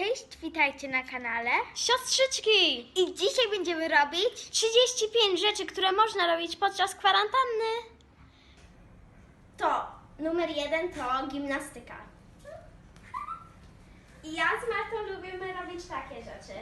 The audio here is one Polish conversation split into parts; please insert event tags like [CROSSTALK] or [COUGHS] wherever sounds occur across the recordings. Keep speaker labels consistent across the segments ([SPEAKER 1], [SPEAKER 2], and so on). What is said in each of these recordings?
[SPEAKER 1] Cześć, witajcie na kanale.
[SPEAKER 2] Siostrzyczki!
[SPEAKER 1] I dzisiaj będziemy robić
[SPEAKER 2] 35 rzeczy, które można robić podczas kwarantanny. To numer jeden to gimnastyka. I ja z Martą lubimy robić takie rzeczy.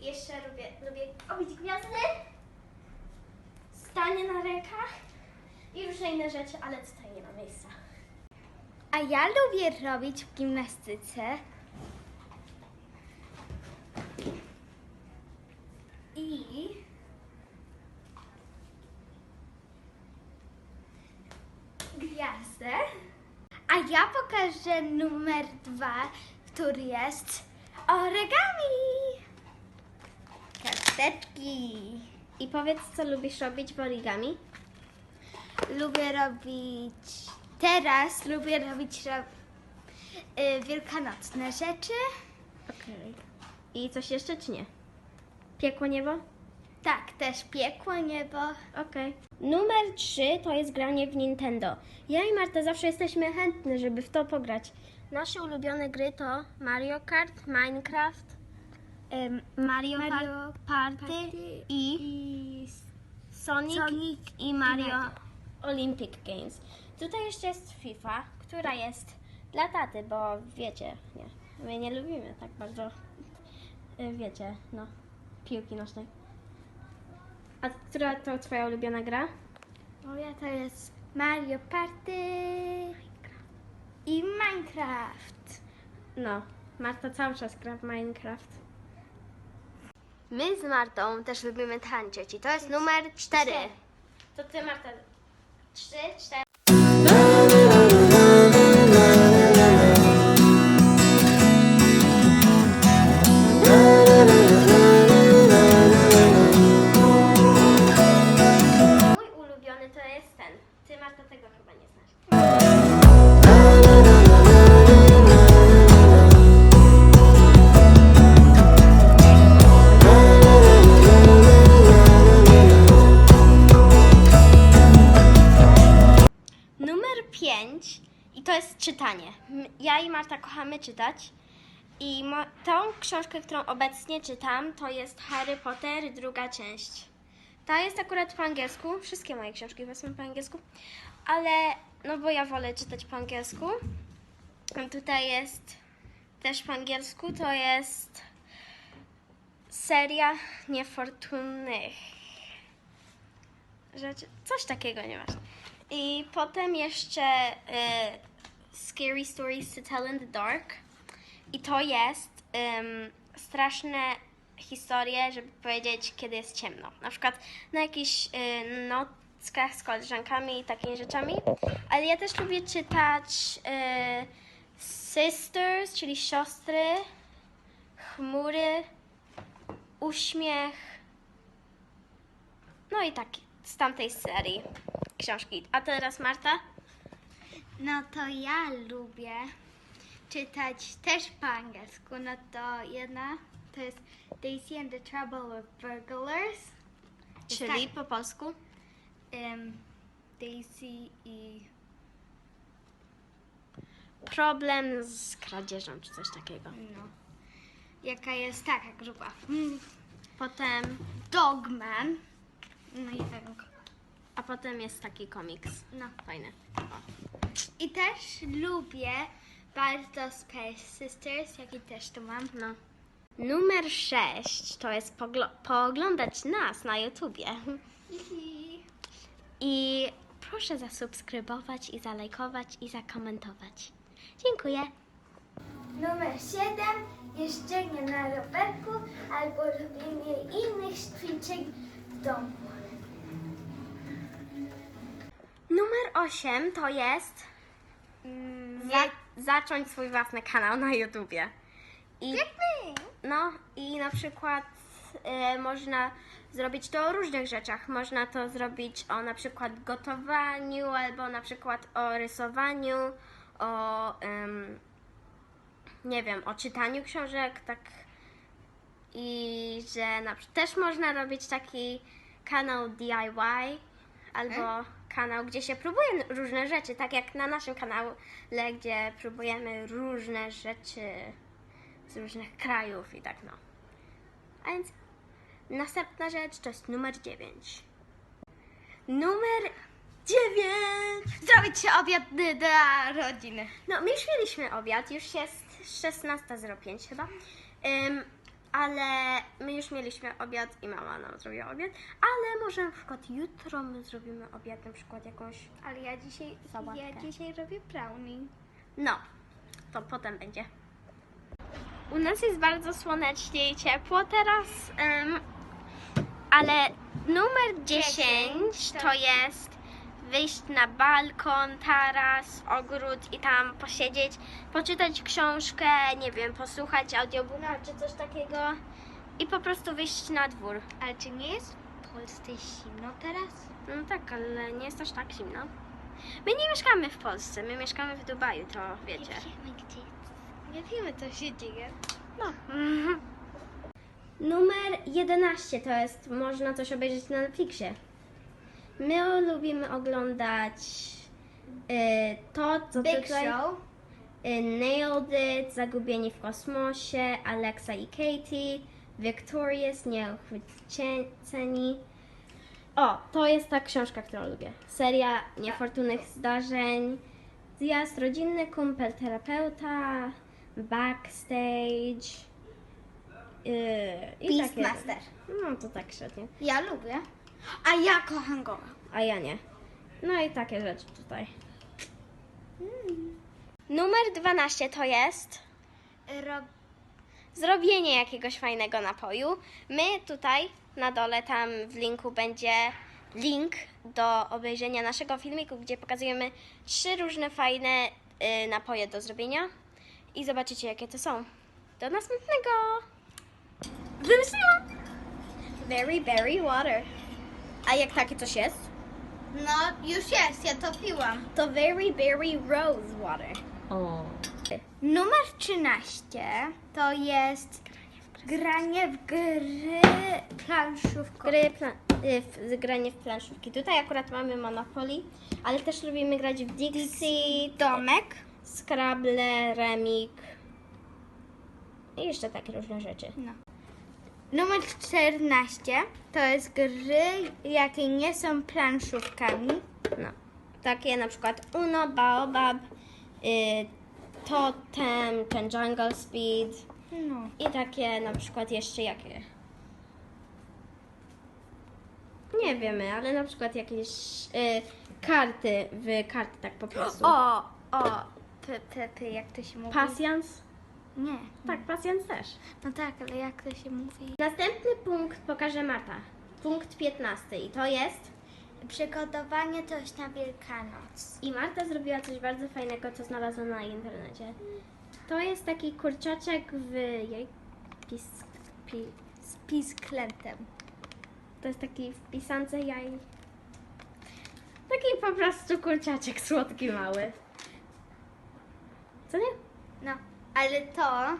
[SPEAKER 2] Jeszcze lubię, lubię obić gwiazdy, stanie na rękach i różne inne rzeczy, ale tutaj nie ma miejsca.
[SPEAKER 1] A ja lubię robić w gimnastyce. I gwiazdę. A ja pokażę numer dwa, który jest origami. Karteczki.
[SPEAKER 2] I powiedz, co lubisz robić w origami?
[SPEAKER 1] Lubię robić. Teraz lubię robić ro... y, wielkanocne rzeczy.
[SPEAKER 2] Okej. I coś jeszcze, czy nie? Piekło niebo?
[SPEAKER 1] Tak, też piekło niebo.
[SPEAKER 2] Okej. Numer 3 to jest granie w Nintendo. Ja i Marta zawsze jesteśmy chętne, żeby w to pograć. Nasze ulubione gry to Mario Kart, Minecraft, Mario,
[SPEAKER 1] Mario
[SPEAKER 2] Par- Party, i Sonic,
[SPEAKER 1] Sonic
[SPEAKER 2] i Mario. Olympic Games. Tutaj jeszcze jest FIFA, która jest dla taty, bo wiecie, nie, my nie lubimy tak bardzo, y, wiecie, no, piłki nożnej. A która to twoja ulubiona gra?
[SPEAKER 1] moja to jest Mario Party i Minecraft.
[SPEAKER 2] No, Marta cały czas gra w Minecraft. My z Martą też lubimy tańczyć i to jest numer cztery. To ty Marta. Trzy, cztery. Czytać. I mo- tą książkę, którą obecnie czytam, to jest Harry Potter, druga część. Ta jest akurat po angielsku. Wszystkie moje książki chyba są po angielsku. Ale, no bo ja wolę czytać po angielsku. Tutaj jest też po angielsku. To jest seria niefortunnych rzeczy. Coś takiego, nieważne. I potem jeszcze y, Scary Stories to Tell in the Dark. I to jest ym, straszne historie, żeby powiedzieć, kiedy jest ciemno. Na przykład na jakichś y, nockach z koleżankami i takimi rzeczami. Ale ja też lubię czytać y, Sisters, czyli siostry, chmury, uśmiech. No i tak z tamtej serii książki. A teraz Marta?
[SPEAKER 1] No to ja lubię czytać też po angielsku. No to jedna to jest Daisy and the Trouble with Burglars.
[SPEAKER 2] Czyli po polsku?
[SPEAKER 1] Em, Daisy i
[SPEAKER 2] Problem z kradzieżą czy coś takiego.
[SPEAKER 1] no, jaka jest taka grupa. Mm,
[SPEAKER 2] Potem,
[SPEAKER 1] Dogman. No i tak.
[SPEAKER 2] a potem jest taki komiks.
[SPEAKER 1] No.
[SPEAKER 2] Fajny.
[SPEAKER 1] I też lubię bardzo Space Sisters, jaki też tu mam.
[SPEAKER 2] No. Numer 6 to jest pooglądać nas na YouTubie.
[SPEAKER 1] I
[SPEAKER 2] I proszę zasubskrybować i zalajkować i zakomentować. Dziękuję.
[SPEAKER 1] numer 7 jeżdżenie na rowerku albo robienie innych ćwiczeń w domu.
[SPEAKER 2] Numer 8 to jest mm, za- zacząć swój własny kanał na YouTubie. I, no i na przykład e, można zrobić to o różnych rzeczach. Można to zrobić o na przykład gotowaniu, albo na przykład o rysowaniu, o em, nie wiem, o czytaniu książek, tak i że na, też można robić taki kanał DIY albo kanał, gdzie się próbuje różne rzeczy, tak jak na naszym kanale, gdzie próbujemy różne rzeczy z różnych krajów i tak no. A więc następna rzecz to jest numer 9. Numer 9!
[SPEAKER 1] Zrobić się obiad dla rodziny.
[SPEAKER 2] No, my już mieliśmy obiad, już jest 16.05 chyba. Ym, ale my już mieliśmy obiad i mama nam zrobiła obiad, ale może na przykład jutro my zrobimy obiad, na przykład jakąś.
[SPEAKER 1] Ale ja dzisiaj,
[SPEAKER 2] Sałatkę.
[SPEAKER 1] ja dzisiaj robię brownie.
[SPEAKER 2] No, to potem będzie. U nas jest bardzo słonecznie i ciepło teraz, ale numer 10 to jest wyjść na balkon, taras, ogród i tam posiedzieć, poczytać książkę, nie wiem, posłuchać audiobooka czy coś takiego i po prostu wyjść na dwór.
[SPEAKER 1] Ale czy nie jest w Polsce zimno teraz?
[SPEAKER 2] No tak, ale nie jest aż tak zimno. My nie mieszkamy w Polsce, my mieszkamy w Dubaju, to wiecie.
[SPEAKER 1] Nie wiemy gdzie. Nie wiemy co się dzieje.
[SPEAKER 2] No. [LAUGHS] Numer 11 to jest, można coś obejrzeć na Netflixie. My lubimy oglądać y, to, co
[SPEAKER 1] Big. Show.
[SPEAKER 2] Y, Nailed It, Zagubieni w kosmosie, Alexa i Katie, Victorious, Nieuchwyceni. O, to jest ta książka, którą lubię. Seria niefortunnych zdarzeń, zjazd rodzinny, kumpel terapeuta, backstage. Yy, i takie-
[SPEAKER 1] Beastmaster.
[SPEAKER 2] No to tak średnio.
[SPEAKER 1] Ja lubię. A ja kocham go.
[SPEAKER 2] A ja nie. No i takie rzeczy tutaj. Numer 12 to jest
[SPEAKER 1] Rob...
[SPEAKER 2] zrobienie jakiegoś fajnego napoju. My tutaj na dole, tam w linku będzie link do obejrzenia naszego filmiku, gdzie pokazujemy trzy różne fajne y, napoje do zrobienia i zobaczycie jakie to są. Do następnego! Wymyśliłam! Very berry water. A jak takie coś jest?
[SPEAKER 1] No już jest, ja to piłam.
[SPEAKER 2] To very berry rose water.
[SPEAKER 3] O,
[SPEAKER 1] Numer 13 to jest granie w gry planszówkowe.
[SPEAKER 2] Gry pla- y, w, granie w planszówki. Tutaj akurat mamy Monopoly, ale też lubimy grać w Dixie,
[SPEAKER 1] Domek.
[SPEAKER 2] Scrabble, Remik i jeszcze takie różne rzeczy.
[SPEAKER 1] No. Numer 14 to jest gry, jakie nie są planszówkami.
[SPEAKER 2] No. Takie na przykład Uno, Baobab, y, Totem, ten Jungle Speed
[SPEAKER 1] No.
[SPEAKER 2] i takie na przykład jeszcze jakie. Nie wiemy, ale na przykład jakieś y, karty w karty tak po prostu.
[SPEAKER 1] O, o, p, p, jak to się mówi?
[SPEAKER 2] Pasjans?
[SPEAKER 1] Nie.
[SPEAKER 2] Tak, pasjans też.
[SPEAKER 1] No tak, ale jak to się mówi?
[SPEAKER 2] Następny punkt pokaże Marta. Punkt 15 i to jest.
[SPEAKER 1] Przygotowanie coś na Wielkanoc.
[SPEAKER 2] I Marta zrobiła coś bardzo fajnego, co znalazła na internecie. To jest taki kurczaczek w jej pis, pi,
[SPEAKER 1] Z pisklętem.
[SPEAKER 2] To jest taki w pisance jaj. Taki po prostu kurczaczek słodki mały. Co nie?
[SPEAKER 1] No, ale to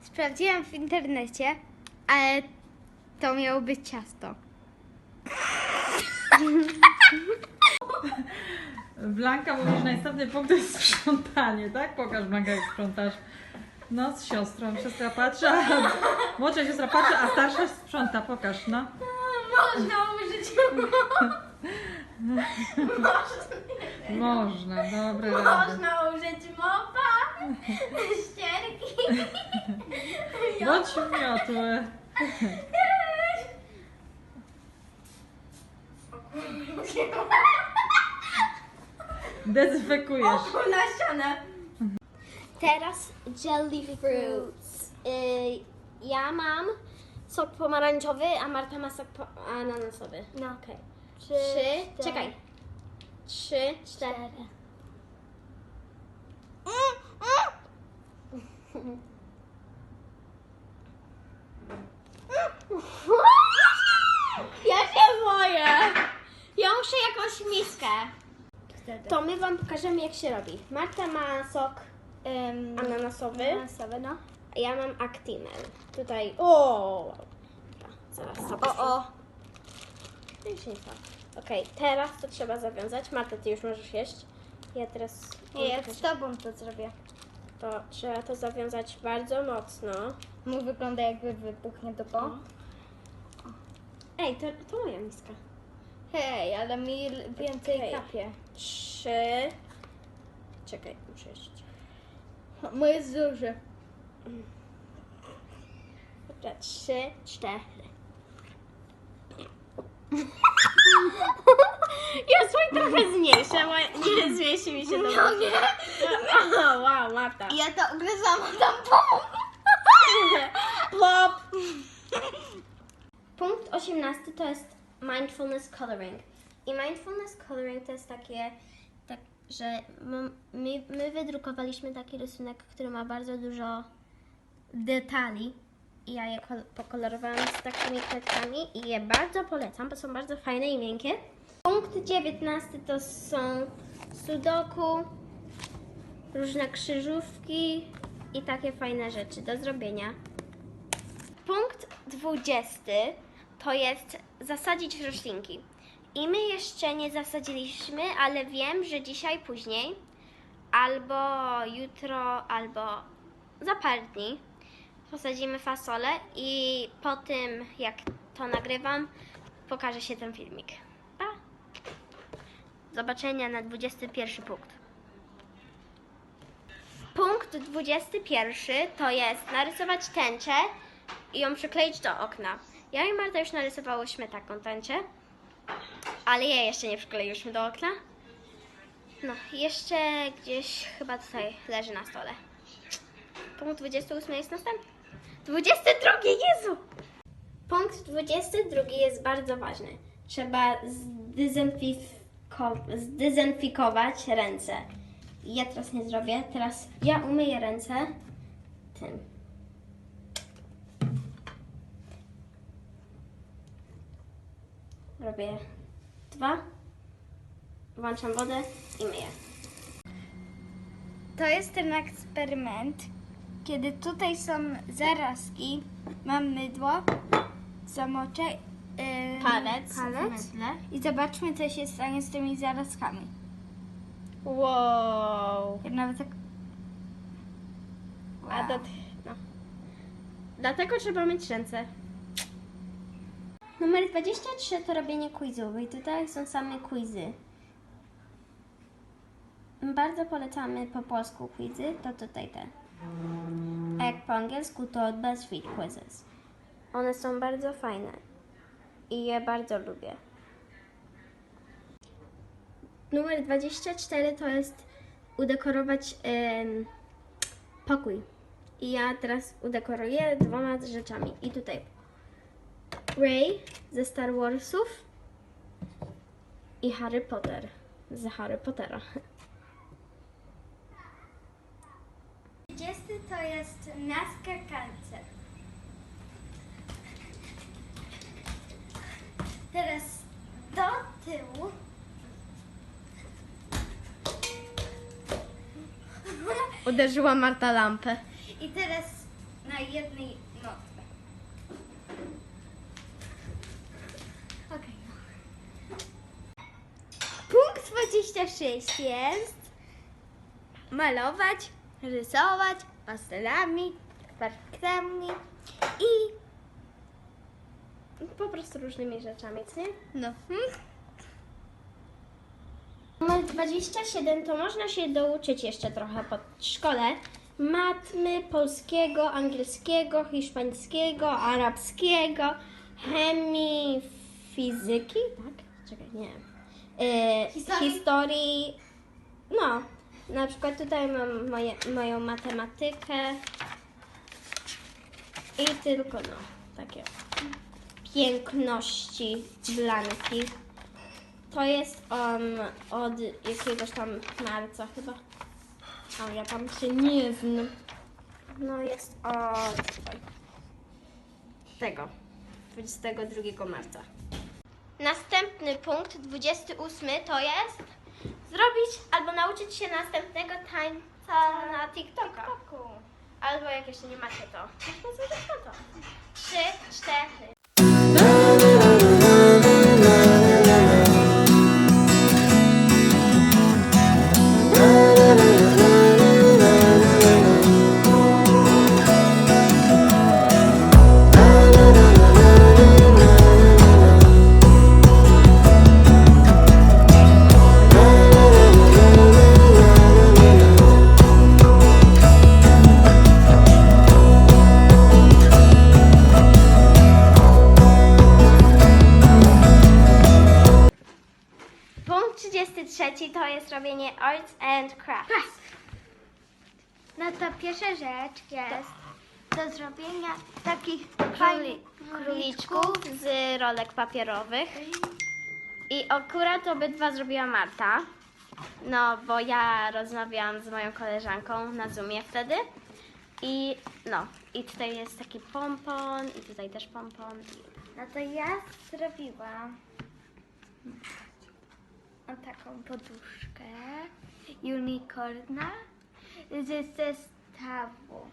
[SPEAKER 1] sprawdziłam w internecie, ale to miało być ciasto.
[SPEAKER 3] Blanka mówisz, następny punkt to jest sprzątanie, tak? Pokaż Blanka jak sprzątasz. No z siostrą. Siostra patrzy, a młodsza siostra patrzy, a starsza sprząta. Pokaż, no.
[SPEAKER 2] Można użyć. [LAUGHS]
[SPEAKER 3] Można, dobre rady.
[SPEAKER 2] Można użyć mopa, ścierki. [LAUGHS]
[SPEAKER 3] Bądź miotły. Dezynfekujesz.
[SPEAKER 2] na ścianę. Teraz jelly fruits. Y, ja mam sok pomarańczowy, a Marta ma sok po- ananasowy.
[SPEAKER 1] No.
[SPEAKER 2] Okej.
[SPEAKER 1] Trzy,
[SPEAKER 2] Trzy, czekaj. Trzy, cztery. Ja się boję. Ja muszę jakąś miskę. To my wam pokażemy jak się robi. Marta ma sok
[SPEAKER 1] Um,
[SPEAKER 2] ananasowy,
[SPEAKER 1] ananasowe, no.
[SPEAKER 2] a ja mam Actimel. Tutaj. O! Zaraz sobie.
[SPEAKER 1] O, o.
[SPEAKER 2] Nie. Okej, teraz to trzeba zawiązać. Marta, ty już możesz jeść. Ja teraz...
[SPEAKER 1] Nie, ja z tobą to zrobię.
[SPEAKER 2] To trzeba to zawiązać bardzo mocno.
[SPEAKER 1] Mu wygląda jakby wybuchnie dupo.
[SPEAKER 2] Ej, to, to moja miska.
[SPEAKER 1] Hej, ale mi więcej
[SPEAKER 2] Okej.
[SPEAKER 1] kapie.
[SPEAKER 2] Trzy... Czekaj, muszę jeszcze...
[SPEAKER 1] Mój jest duży.
[SPEAKER 2] Dobra, trzy, cztery. Ja swoje trochę zmniejszę, bo nie zmieści mi się to.
[SPEAKER 1] No nie.
[SPEAKER 2] O, wow, Marta.
[SPEAKER 1] Ja to ugryzłam tam pół.
[SPEAKER 2] Plop! Punkt 18 to jest mindfulness coloring. I mindfulness coloring to jest takie, tak, że my, my wydrukowaliśmy taki rysunek, który ma bardzo dużo detali. I ja je kol- pokolorowałam z takimi kredkami i je bardzo polecam, bo są bardzo fajne i miękkie. Punkt 19 to są sudoku, różne krzyżówki i takie fajne rzeczy do zrobienia. Punkt 20 to jest zasadzić roślinki. I my jeszcze nie zasadziliśmy, ale wiem, że dzisiaj później, albo jutro, albo za parę dni posadzimy fasolę i po tym, jak to nagrywam, pokaże się ten filmik. Pa! Zobaczenia na 21 punkt. Punkt 21 to jest narysować tęczę i ją przykleić do okna. Ja i Marta już narysowałyśmy taką tęczę, ale jej jeszcze nie przykleiłyśmy do okna. No, jeszcze gdzieś chyba tutaj leży na stole. Punkt 28 jest następny. 22, Jezu! Punkt 22 jest bardzo ważny. Trzeba zdezynfiko- zdezynfikować ręce. Ja teraz nie zrobię. Teraz ja umyję ręce tym. Robię dwa. Włączam wodę i myję.
[SPEAKER 1] To jest ten eksperyment, kiedy tutaj są zarazki, mam mydło, zamoczę yy,
[SPEAKER 2] Palec.
[SPEAKER 1] palec
[SPEAKER 2] Mydle.
[SPEAKER 1] i zobaczmy, co się stanie z tymi zarazkami.
[SPEAKER 2] Wow.
[SPEAKER 1] Ja nawet tak...
[SPEAKER 2] A do, no. Dlatego trzeba myć ręce. Numer 23 to robienie quizów i tutaj są same quizy. Bardzo polecamy po polsku quizy, to tutaj te. A jak po angielsku to BuzzFeed quizzes. One są bardzo fajne i je bardzo lubię. Numer 24 to jest udekorować em, pokój. I ja teraz udekoruję dwoma rzeczami. I tutaj Ray ze Star Warsów i Harry Potter z Harry Pottera.
[SPEAKER 1] 30 to jest na skakance. Teraz do tyłu.
[SPEAKER 2] Uderzyła Marta lampę.
[SPEAKER 1] I teraz na jednej nodze. Okej. no. Punkt 26 jest malować, rysować pastelami, barwkami i
[SPEAKER 2] Po prostu różnymi rzeczami, co nie?
[SPEAKER 1] no. Hmm?
[SPEAKER 2] Numer 27 to można się douczyć jeszcze trochę po szkole. Matmy, polskiego, angielskiego, hiszpańskiego, arabskiego, chemii, fizyki, tak? Czekaj, nie. Yy,
[SPEAKER 1] Historii.
[SPEAKER 2] historii. No, na przykład tutaj mam moje, moją matematykę i tylko no, takie piękności blanki. To jest um, od jakiegoś tam marca chyba. A ja tam się nie znam. No jest od tego, 22 marca. Następny punkt, 28, to jest zrobić albo nauczyć się następnego tańca na TikToka. Albo jak jeszcze nie macie to, to. Trzy, cztery. Arts and crafts.
[SPEAKER 1] No to pierwsza rzecz jest do zrobienia takich fajnych
[SPEAKER 2] króliczków z rolek papierowych. I akurat obydwa zrobiła Marta. No, bo ja rozmawiałam z moją koleżanką na Zoomie wtedy. I no, i tutaj jest taki pompon, i tutaj też pompon.
[SPEAKER 1] No to ja zrobiłam taką poduszkę unicorna z zestawu.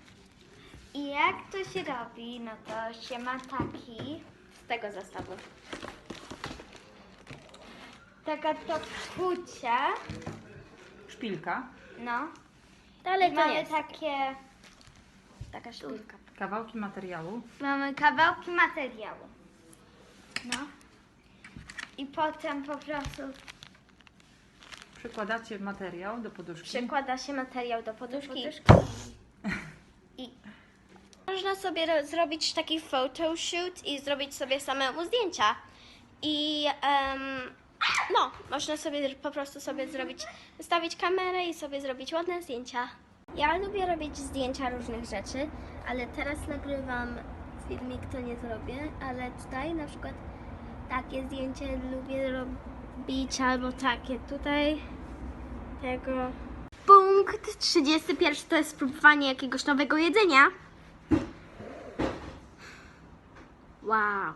[SPEAKER 1] I jak to się robi, no to się ma taki,
[SPEAKER 2] Z tego zestawu.
[SPEAKER 1] taka to kucia,
[SPEAKER 3] Szpilka,
[SPEAKER 1] no.
[SPEAKER 2] Ale
[SPEAKER 1] I
[SPEAKER 2] to
[SPEAKER 1] mamy
[SPEAKER 2] jest
[SPEAKER 1] takie,
[SPEAKER 2] taka szpilka.
[SPEAKER 3] kawałki materiału.
[SPEAKER 1] mamy kawałki materiału. No. I potem po prostu
[SPEAKER 3] Przykładacie materiał do poduszki.
[SPEAKER 2] Przykłada się materiał do poduszki.
[SPEAKER 1] poduszki.
[SPEAKER 2] I można sobie ro- zrobić taki photoshoot i zrobić sobie samemu zdjęcia. I em, no, można sobie po prostu sobie zrobić, ustawić kamerę i sobie zrobić ładne zdjęcia. Ja lubię robić zdjęcia różnych rzeczy, ale teraz nagrywam filmik, to nie zrobię, ale tutaj na przykład takie zdjęcie lubię robić, albo takie tutaj, tego. Punkt 31 to jest spróbowanie jakiegoś nowego jedzenia. Wow.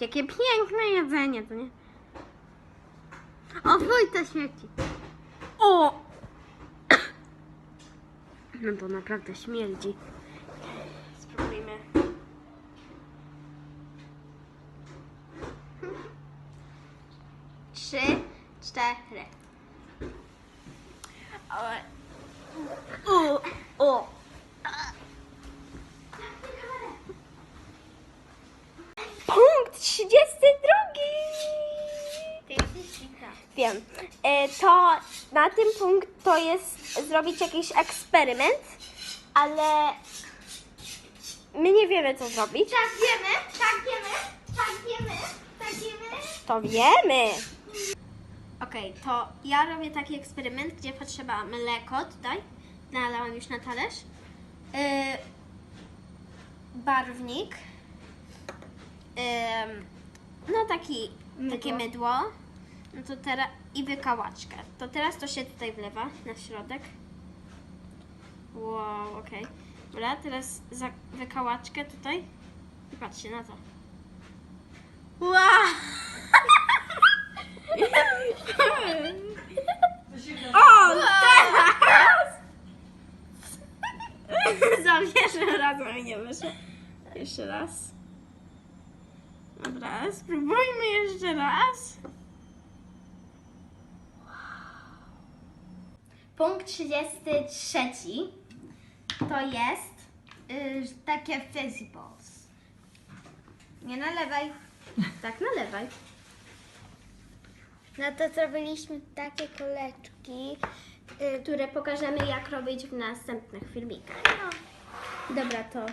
[SPEAKER 2] Jakie piękne jedzenie, to nie? O, fuj, to śmierci. O! [COUGHS] No to naprawdę śmierdzi. Spróbujmy. [LAUGHS] Trzy, cztery. O, o. Punkt 32.
[SPEAKER 1] Ty jesteś Wika.
[SPEAKER 2] Wiem. E, to na tym punkt to jest zrobić jakiś eksperyment, ale my nie wiemy co zrobić.
[SPEAKER 1] Tak wiemy, tak wiemy, tak wiemy, tak wiemy.
[SPEAKER 2] To wiemy. Okej, to ja robię taki eksperyment, gdzie potrzeba mleko tutaj. Nalałam już na talerz. Yy, barwnik. Ym, no taki, takie mydło. No to teraz i wykałaczkę. To teraz to się tutaj wlewa na środek. Wow, okej. Dobra, teraz za wykałaczkę tutaj. I patrzcie na to. Wow! O, teraz! Za pierwszym razem mi nie wyszło. Jeszcze raz. Dobra, spróbujmy jeszcze raz. Punkt 33 to jest
[SPEAKER 1] Y, takie balls. Nie nalewaj.
[SPEAKER 2] tak nalewaj.
[SPEAKER 1] No to zrobiliśmy takie kuleczki. Y,
[SPEAKER 2] które pokażemy jak robić w następnych filmikach.
[SPEAKER 1] no,
[SPEAKER 2] Dobra, to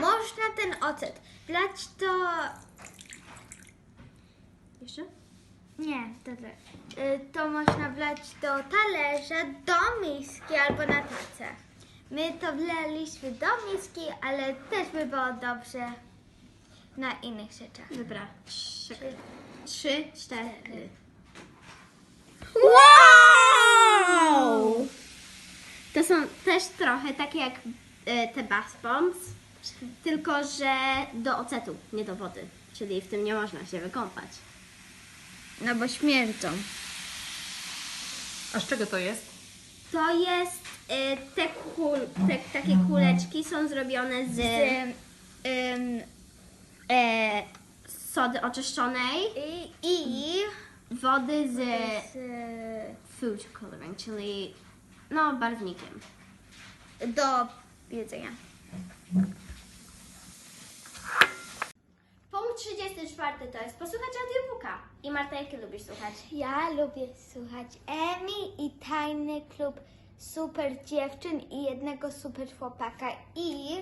[SPEAKER 1] można ten ocet wlać do...
[SPEAKER 2] jeszcze?
[SPEAKER 1] Nie, to, to, y, to można wlać do talerza, do miski albo na tacę. My to wlaliśmy do miski, ale też by było dobrze na innych rzeczach.
[SPEAKER 2] Dobra, trzy, trzy cztery.
[SPEAKER 1] Wow!
[SPEAKER 2] To są też trochę takie jak e, te bath bombs, tylko że do ocetu, nie do wody. Czyli w tym nie można się wykąpać.
[SPEAKER 1] No bo śmierdzą.
[SPEAKER 3] A z czego to jest?
[SPEAKER 2] To jest e, te, kul, te takie kuleczki są zrobione z,
[SPEAKER 1] Ym,
[SPEAKER 2] e, sody oczyszczonej,
[SPEAKER 1] I, i
[SPEAKER 2] wody z
[SPEAKER 1] z,
[SPEAKER 2] food coloring, czyli no barwnikiem.
[SPEAKER 1] do jedzenia.
[SPEAKER 2] Punkt 34 to jest posłuchać audiobooka. I Marta, jakie lubisz słuchać?
[SPEAKER 1] Ja lubię słuchać Emi i Tajny Klub Super Dziewczyn i jednego super chłopaka i...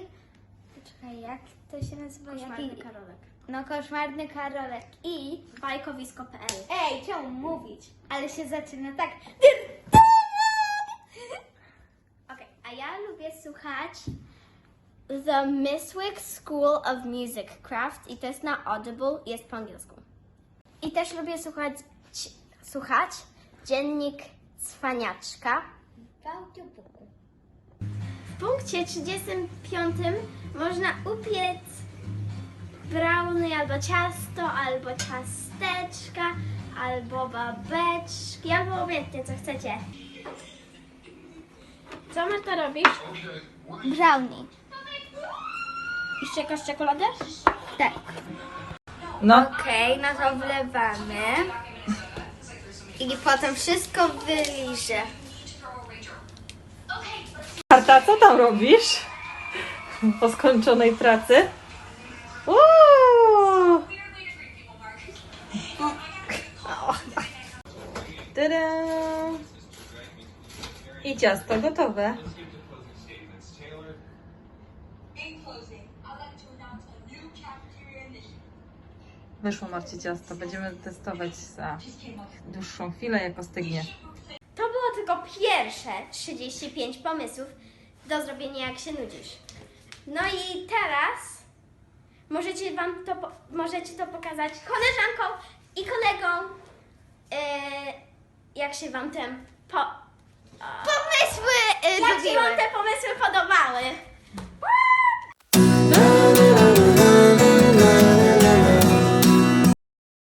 [SPEAKER 1] Czekaj, jak to się nazywa? Jaki...
[SPEAKER 2] Karolek.
[SPEAKER 1] No, koszmarny Karolek i...
[SPEAKER 2] Bajkowisko.pl
[SPEAKER 1] Ej, czemu mówić? Ale się zaczyna tak... [LAUGHS]
[SPEAKER 2] Okej, a ja lubię słuchać The Miswick School of Music Craft i to jest na Audible jest po angielsku. I też lubię słuchać, słuchać Dziennik Cwaniaczka.
[SPEAKER 1] W.
[SPEAKER 2] W punkcie 35 można upiec brownie albo ciasto, albo ciasteczka, albo babeczki, albo obojętnie co chcecie. Co Marta robisz?
[SPEAKER 1] Brownie.
[SPEAKER 2] Jeszcze jakaś czekolada?
[SPEAKER 1] Tak.
[SPEAKER 3] No,
[SPEAKER 1] Okej, no to wlewamy. I potem wszystko wyliżę.
[SPEAKER 3] Marta, co tam robisz? Po skończonej pracy? I ciasto gotowe. Wyszło Marcie ciasto. Będziemy testować za dłuższą chwilę, jak ostygnie.
[SPEAKER 2] To było tylko pierwsze 35 pomysłów do zrobienia jak się nudzisz. No i teraz możecie wam to, możecie to pokazać koleżankom i kolegom, yy, jak się wam ten po,
[SPEAKER 1] Pomysły y,
[SPEAKER 2] jak się wam te pomysły podobały.